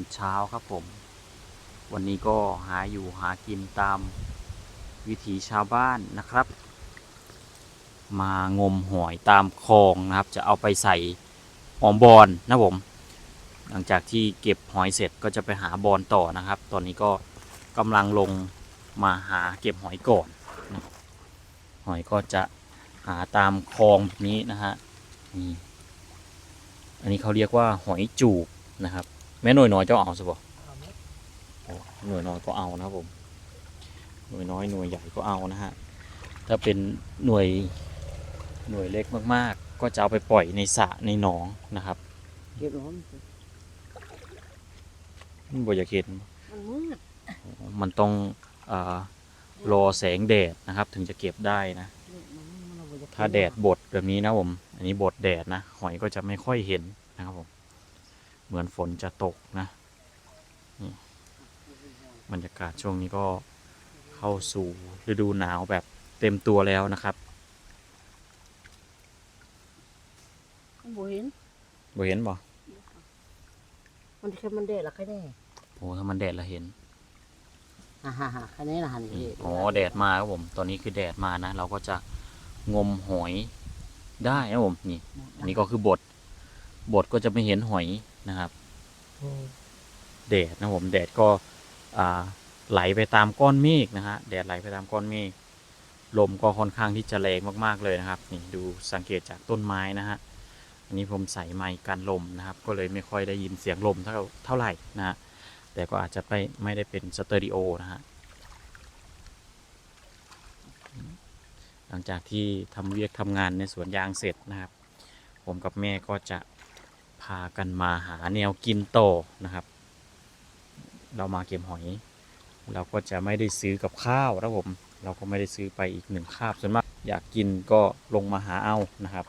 อนเช้าครับผม วันนี้ก็หาอยู่หากินตามวิถีชาวบ้านนะครับ มางมหอยตามคลองนะครับ จะเอาไปใส่หอมบอลนะผม หลังจากที่เก็บหอยเสร็จก็จะไปหาบอลต่อนะครับ ตอนนี้ก็กำลังลงมาหาเก็บหอยก่อน หอยก็จะหาตามคลองแบบนี้นะฮะนี่อันนี้เขาเรียกว่าหอยจูบนะครับ แม่หน่วยน้อยเจ้าเอาสิบ่โอ้หน่วยน้อยก็เอานะครับผม หน่วยน้อยหน่วยใหญ่ก็เอานะฮะ ถ้าเป็นหน่วยหน่วยเล็กมากๆ ก็จะเอาไปปล่อยในสระในหนองนะครับเก็บหอมมันบ่อยากเห็นมันมืดมันต้องเออรอแสงแดดนะครับ ถึงจะเก็บได้นะเนี่ยมันมันบ่อยกถ้าแดดบดแบบนี้นะผม อันนี้บดแดดนะ หอยก็จะไม่ค่อยเห็นนะครับผม เหมือนฝนจะตกนะนี่บรรยากาศช่วงนี้ก็เข้าสู่ฤดูหนาวแบบเต็มตัวแล้วนะครับมันบ่เห็นบ่เห็นบ่มันแค่มันแดดละแค่แน่โอ้ถ้ามันแดดละเห็นฮ่าฮ่าฮ่าแค่นี้ละหันอืนี่มอ๋อแดดมาครับผม ตอนนี้คือแดดมานะ เราก็จะงมหอยได้นะผมนี่ อันนี้ก็คือบดบดก็จะไม่เห็นหอย นะครับอืมแดดนะผมแดดก็อ่าไหลไปตามก้อนเมฆนะฮะแดดไหลไปตามก้อนเมฆลมก็ค่อนข้างที่จะแรงมากๆเลยนะครับนี่ดูสังเกตจากต้นไม้นะฮะอันนี้ผมใส่ไมค์กันลมนะครับ ก็เลยไม่ค่อยได้ยินเสียงลมเท่าเท่าไหร่นะฮะแต่ก็อาจจะไปไม่ได้เป็นสเตอริโอนะฮะหลังจากที่ทำเวียกทำงานในสวนยางเสร็จนะครับ ผมกับแม่ก็จะ พากันมาหาแนวกินโตนะครับ เรามาเก็บหอย เราก็จะไม่ได้ซื้อกับข้าวนะผมเราก็ไม่ได้ซื้อไปอีกหนึ่งคาบส่วนมากอยากกินก็ลงมาหาเอานะครับ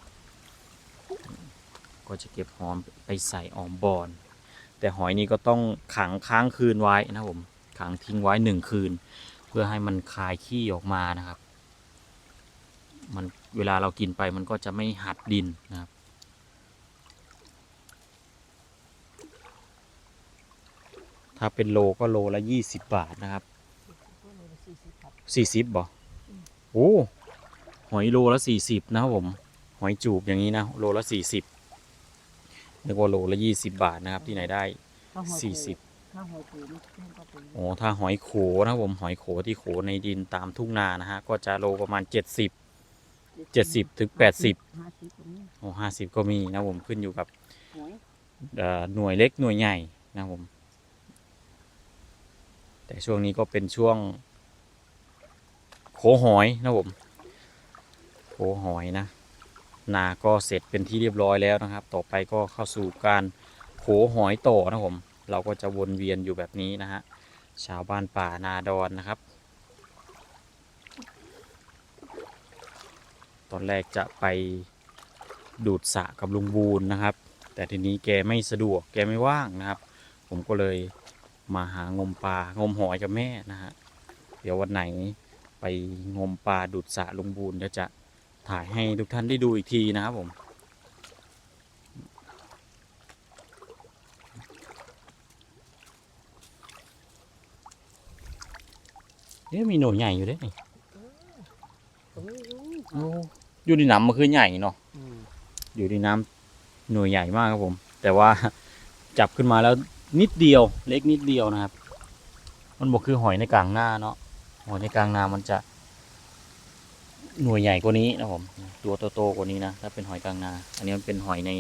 ก็จะเก็บหอมไปใส่ออมบอน แต่หอยนี้ก็ต้องขังค้างคืนไว้นะผมขังทิ้งไว้หนึ่งคืน เพื่อให้มันคายขี้ออกมานะครับ มันเวลาเรากินไปมันก็จะไม่หัดดินนะครับ ถ้าเป็นโลก็โลละยี่สิบบาทนะครับสี่สิบครับสี่สิบบ่โอ้หอยโลละสี่สิบนะครับผม หอยจูบอย่างนี้นะโลละสี่สิบนึกว่าโลละยี่สิบบาทนะครับที่ไหนได้ถ้าหอยสี่สิบถ้าหอยปูนี่มันก็เป็นโอ้ถ้าหอยโขนะครับผมหอยโขที่โขในดินตามทุ่งนานะฮะก็จะโลประมาณเจ็ดสิบเจ็ดสิบถึงแปดสิบห้าสิบตรงนี้โอ้ห้าสิบก็มีนะผมขึ้นอยู่กับหอยเอ่อหน่วยเล็กหน่วยใหญ่นะครับผม แต่ช่วงนี้ก็เป็นช่วงโขหอยนะผมโขหอยนะ นาก็เสร็จเป็นที่เรียบร้อยแล้วนะครับ ต่อไปก็เข้าสู่การโขหอยต่อนะผม เราก็จะวนเวียนอยู่แบบนี้นะฮะชาวบ้านป่านาดอนนะครับ ตอนแรกจะไปดูดสะกับลุงบูนนะครับ แต่ทีนี้แกไม่สะดวกแกไม่ว่างนะครับ ผมก็เลย มาหางมปลางมหอยกับแม่นะฮะ เดี๋ยววันไหนไปงมปลาดูดสระลุงบูนเดี๋ยวจะถ่ายให้ทุกท่านได้ดูอีกทีนะครับผม เอ๊ะมีหนูใหญ่อยู่เด้นี่ตรงนี้รู้โอ้อยู่ในน้ำมันคือใหญ่เนาะอืมอยู่ในน้ำหน่วยใหญ่มากครับผม แต่ว่าจับขึ้นมาแล้ว นิดเดียว เล็กนิดเดียวนะครับ มันบอกคือหอยในกลางหน้าเนาะหอยในกลางนามันจะ หน่วยใหญ่กว่านี้นะผมตัวโตๆกว่านี้นะถ้าเป็นหอยกลางนา อันนี้มันเป็นหอยใน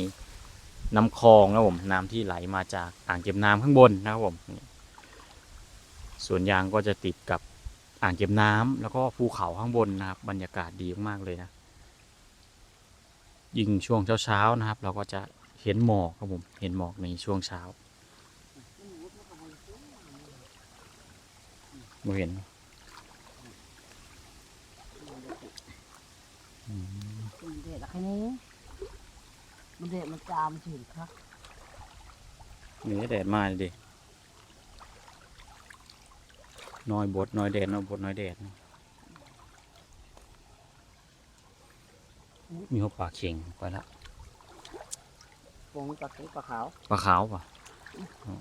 น้ำคลองนะผมน้ำที่ไหลมาจากอ่างเก็บน้ำข้างบนนะครับผมส่วนยางก็จะติดกับอ่างเก็บน้ำแล้วก็ภูเขาข้างบนนะครับ บรรยากาศดีมากๆเลยนะยิ่งช่วงเช้าๆนะครับ เราก็จะเห็นหมอกครับผมเห็นหมอกในช่วงเช้า เราเห็นอืมมันแดดละแค่นี้มันแดดมันจามถึงครับนี่แดดมาดิน้อยบดน้อยแดดน้อยบดน้อยแดดนะมีหัวปลาเข่งไปละปงปลาเข็งปลาขาว ปลาขาวป่ะอ๋อ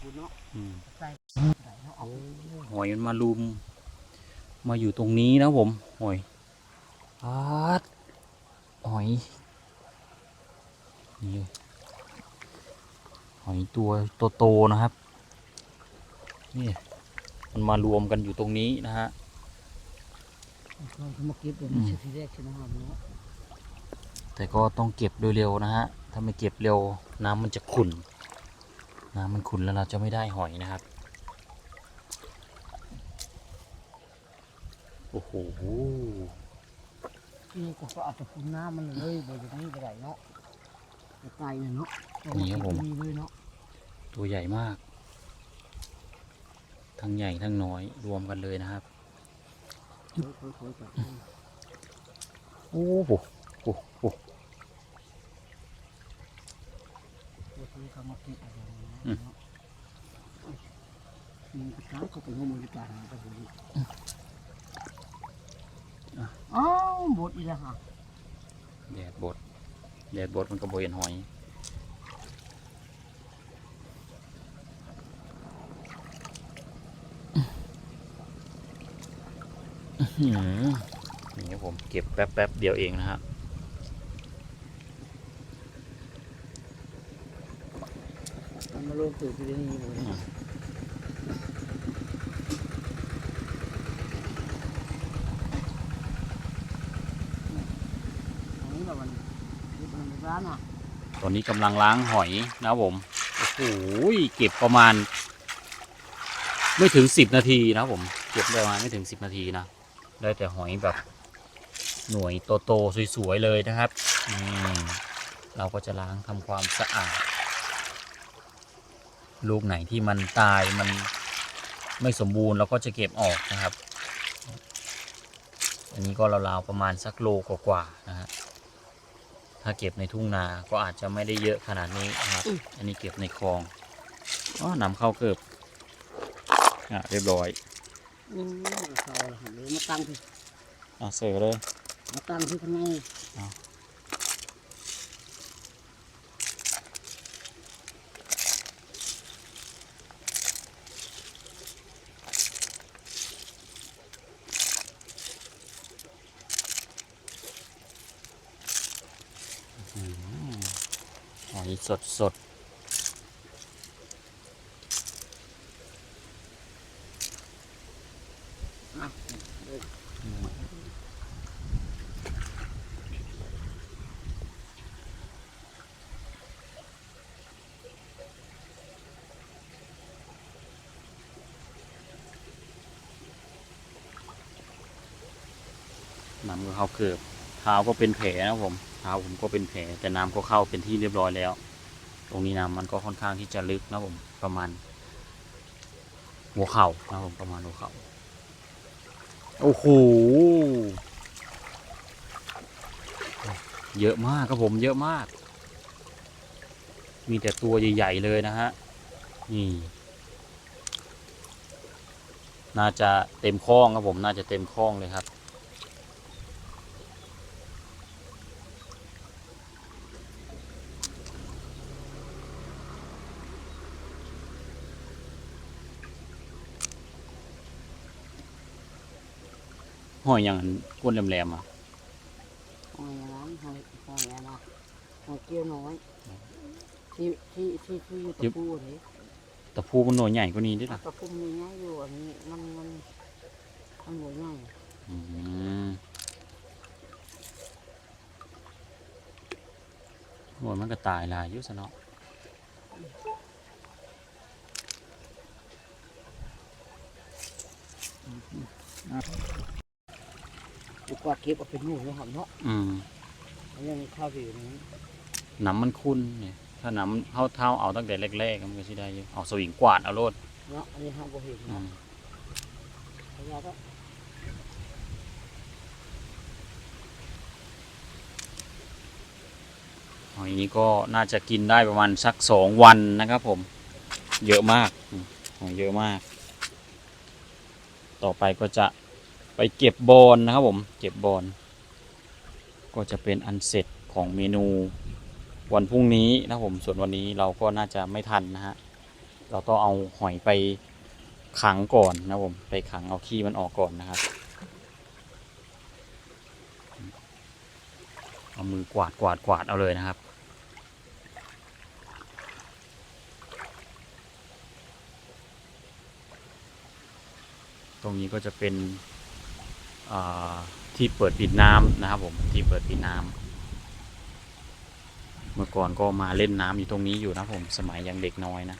คุณเนาะอืมใส่ใส่เนาะเอาหอยมันมาลุม มาอยู่ตรงนี้นะผมหอยอาดหอยนี่หอยตัวโตๆนะครับ นี่มันมารวมกันอยู่ตรงนี้นะฮะเราจะมาเก็บเดี๋ยวมันจะทีแรกใช่ไหมครับเนาะแต่ก็ต้องเก็บโดยเร็วนะฮะ ถ้าไม่เก็บเร็วน้ำมันจะขุ่น น้ำมันขุ่นแล้วเราจะไม่ได้หอยนะครับ โอ้โหนี่ก็เอาแต่คุณน้ำมันเลยบริเวณนี้ไปไหนเนาะไกลเนี่ยเนาะนี่ครับผมนี่เลยเนาะตัวใหญ่มาก ทั้งใหญ่ทั้งน้อยรวมกันเลยนะครับค่อยๆๆแบบโอ้โหโอ้โหตัวที่เขา มาเก็บอะไรเนาะมันกระชากเขาไปงมมันกระชากหาไปดูอ้าวบดอีกแล้วค่ะแดดบดแดดบดมันก็บเห็นหอยอื้อหือนี่ผมเก็บแป๊บๆเดียวเองนะฮะมั มาลงตื่นที่นี่เลยอืมอันนี้แบบมันนี่มันร้านอะตอนนี้กำลังล้างหอยนะครับผม โอ้โหเก็บประมาณ ไม่ถึงสิบนาทีนะครับผม เก็บได้ประมาณไม่ถึงสิบนาทีนะ ได้แต่หอยแบบ หน่วยโตๆสวยๆเลยนะครับอืมเราก็จะล้างทำความสะอาด ลูกไหนที่มันตายมันไม่สมบูรณ์เราก็จะเก็บออกนะครับ อันนี้ก็ราวๆประมาณสักโลกว่าๆนะฮะถ้าเก็บในทุ่งนาก็อาจจะไม่ได้เยอะขนาดนี้นะครับ อันนี้เก็บในคลองอ๋อนำเข้าเกิบอะเรียบร้อยอืมเขาเลยมาตั้งที่อะเสิร์ฟเลยมาตั้งที่ข้างใน เอา อืมหอยส ดสดน้ำก็เข้าเกือบเท้าก็เป็นแผลนะผมเท้าผมก็เป็นแผลแต่น้ำก็เข้าเป็นที่เรียบร้อยแล้ว ตรงนี้น้ำมันก็ค่อนข้างที่จะลึกนะผมประมาณ หัวเข่านะผมประมาณหัวเข่าโอ้โหเยอะมากครับผมเยอะมาก มีแต่ตัวใหญ่ๆเลยนะฮะนี่น่าจะเต็มคลองครับผมน่าจะเต็มคลองเลยครับ หอยอย่างนั้นก้นแหลมๆอะหอยร้านหอยหอยอะไรนะหอยเกี้ยวน้อยที่ที่ที่ที่อยู่ตะปูเลยตะพูมันหน่วยใหญ่กว่านี้ด้วยเอานะตะปูมีง่ายอยู่อันนี้มันมันมันหัวง่ายอืมหน่วยมันก็ตายหลายอยุสเนาะดีก ว่าเก็บเอาเป็นหมูเลยครับเนาะอืมอันนี้มันข้าวผิวนี้น้ำมันคุ้นเนี่ยถ้าน้ำเท่าเท่าๆเอาตั้งแต่แรกๆมันก็สิได้อยู่เอาสวิงกวาดเอาโลดเนาะอันนี้ห้ามบ่เห็นอืเนาะมพยาก็หอยนี้ก็น่าจะกินได้ประมาณสักสองวันนะครับผม เยอะมากอืมหอยเยอะมาก ต่อไปก็จะ ไปเก็บบอลนะครับผม เก็บบอลก็จะเป็นอันเสร็จของเมนูวันพรุ่งนี้นะครับผม ส่วนวันนี้เราก็น่าจะไม่ทันนะฮะ เราต้องเอาหอยไปขังก่อนนะผม ไปขังเอาขี้มันออกก่อนนะครับ เอามือกวาดกวาดกวาดเอาเลยนะครับตรงนี้ก็จะเป็น ที่เปิดปิดน้ำนะครับผมที่เปิดปิดน้ำเมื่อก่อนก็มาเล่นน้ำอยู่ตรงนี้อยู่นะผมสมัยยังเด็กน้อยนะ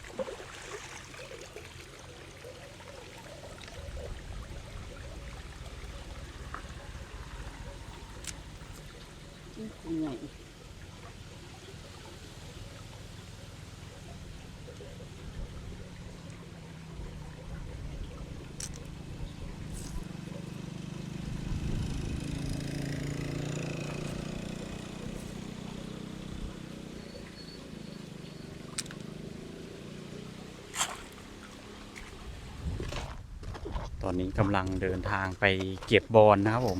อนนี้กำลังเดินทางไปเก็บบอลนะครับผม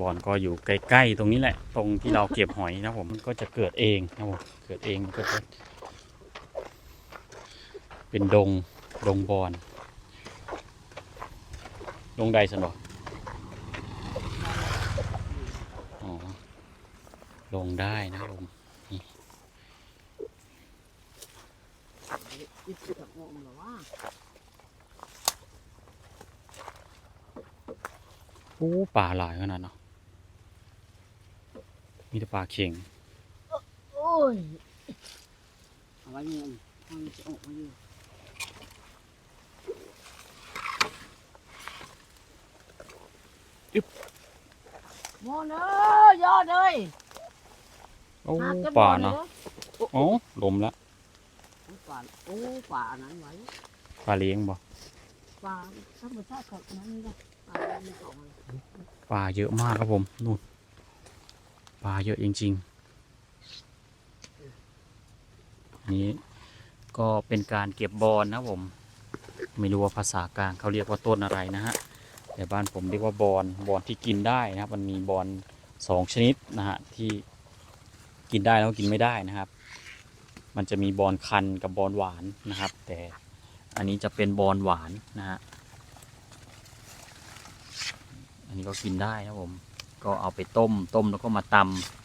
บอลก็อยู่ใกล้ๆตรงนี้แหละ ตรงที่เราเก็บหอยนะผมมันก็จะเกิดเองนะครับผมเกิดเองมันก็จะเป็นดงดงบอลดงใดสนบอกอ๋อลงได้นะครับผมอีกกับงง เหรอวะโอ้ป่าหลายขนาดเนาะมีแต่ปลาเข่งโอ้ยเอาไว้เงินมันจะออกมาอยู่มอเนอะยอดเลยโอ้หกแต่ป่าบ่อเนาะลยโอ้ลมละโอ้ป่าโอ้ป่าอันนั้นไว้ปลาเลี้ยงบ่ป่าธรรมชาติของนั้นนี่นะ ปลาเยอะมากครับผมนู่นปลาเยอะจริงๆนนี้ก็เป็นการเก็บบอลนะผม ไม่รู้ว่าภาษากลางเขาเรียกว่าต้นอะไรนะฮะแต่บ้านผมเรียกว่าบอลบอลที่กินได้นะครับ มันมีบอลสองชนิดนะฮะที่กินได้แล้วกินไม่ได้นะครับ มันจะมีบอลคันกับบอลหวานนะครับ แต่อันนี้จะเป็นบอลหวานนะฮะ อันนี้ก็กินได้นะผม ก็เอาไปต้ม ต้มแล้วก็มาต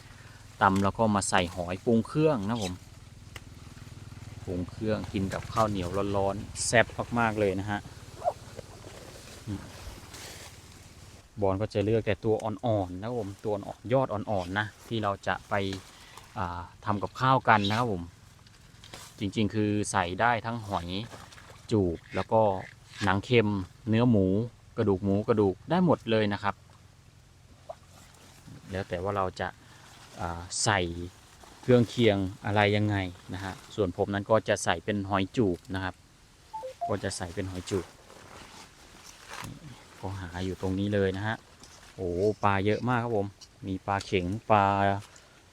ำตำแล้วก็มาใส่หอยปรุงเครื่องนะผมปรุงเครื่องกินกับข้าวเหนียวร้อนๆแซ่บมากๆเลยนะฮะบอลก็จะเลือกแต่ตัวอ่อนๆนะครับผมตัวอ่อนยอดอ่อนๆนะที่เราจะไปอ่าทำกับข้าวกันนะครับผมจริงๆ คือใส่ได้ทั้งหอยจูบแล้วก็หนังเค็มเนื้อหมู กระดูกหมูกระดูกได้หมดเลยนะครับ แล้วแต่ว่าเราจะใส่เครื่องเคียงอะไรยังไงนะฮะส่วนผมนั้นก็จะใส่เป็นหอยจูบนะครับ ก็จะใส่เป็นหอยจูบก็หาอยู่ตรงนี้เลยนะฮะโอ้ปลาเยอะมากครับผม มีปลาเข็งปลา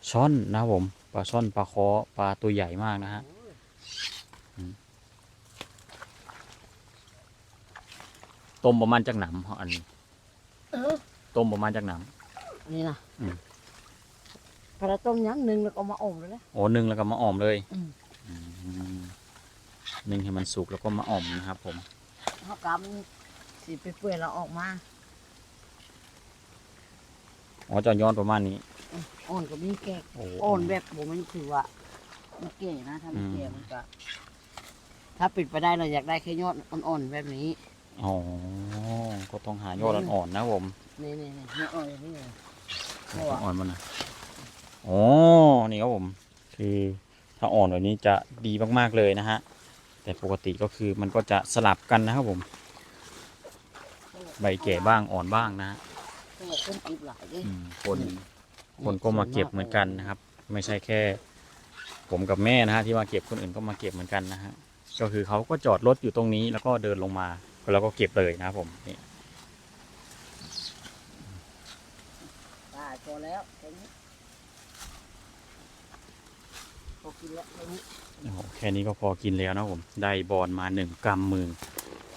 ช่อนนะครับผมปลาช่อนปลาคอปลาตัวใหญ่มากนะฮะ ต้มประมาณจากหนำเขาอันนี้เออต้มประมาณจากหนอันนี้นะอืมกระต้มยั้งหนึ่งแล้วก็มาอมเลยนะำโอ้นึ่งแล้วก็มาอ่อมเลยอืม อืมนึ่งให้มันสุกแล้วก็มาอ่อมนะครับ ผม เขากำสีเปื่อยๆเราออกมาอ๋อจะย้อนประมาณนี้อ่อนก็มีแก่โอ้ อ่อนแบบผมมันถือว่ามันเก่นะถ้ามันแก่อืม มันก็ถ้าปิดไปได้เราอยากได้แค่ยอดอ่อนๆแบบนี้ อ๋อ ก็ต้องหายอดอ่อนๆนะครับผมนี่นี่นี่ไม่อ่อนอย่างนี้เลยยอดอ่อนมันนะอ๋อ นี่ครับผม คือถ้าอ่อนแบบนี้จะดีมากๆเลยนะฮะ แต่ปกติก็คือมันก็จะสลับกันนะครับผม ใบแก่บ้างอ่อนบ้างนะฮะต้องเอาต้นอีกหลายด้วยอืมคนคนก็มาเก็บเหมือนกันนะครับ ไม่ใช่แค่ ผมกับแม่นะฮะที่มาเก็บคนอื่นก็มาเก็บเหมือนกันนะฮะก็คือเขาก็จอดรถอยู่ตรงนี้แล้วก็เดินลงมา แล้วก็เก็บเลยนะครับผมนี่ตายพอแล้วแค่นี้พอกินแล้วแค่นี้โอ้โหแค่นี้ก็พอกินแล้วนะครับผมได้บอลมาหนึ่งกำมือ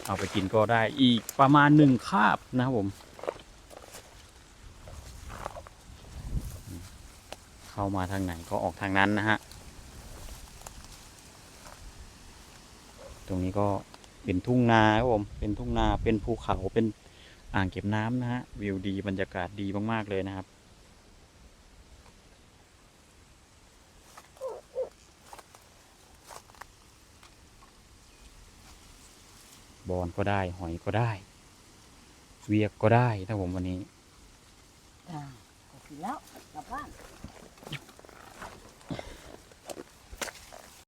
เอาไปกินก็ได้อีกประมาณหนึ่งคาบนะครับผม เข้ามาทางไหนก็ออกทางนั้นนะฮะ ตรงนี้ก็ เป็นทุ่งนาครับผมเป็นทุ่งนาเป็นภูเขาเป็นอ่างเก็บน้ำนะฮะวิวดีบรรยากาศดีมาก ๆ เลยนะครับ บอนก็ได้หอยก็ได้ เวียกก็ได้ถ้าผมวันนี้ จ้าก็กินแล้วกลับบ้าน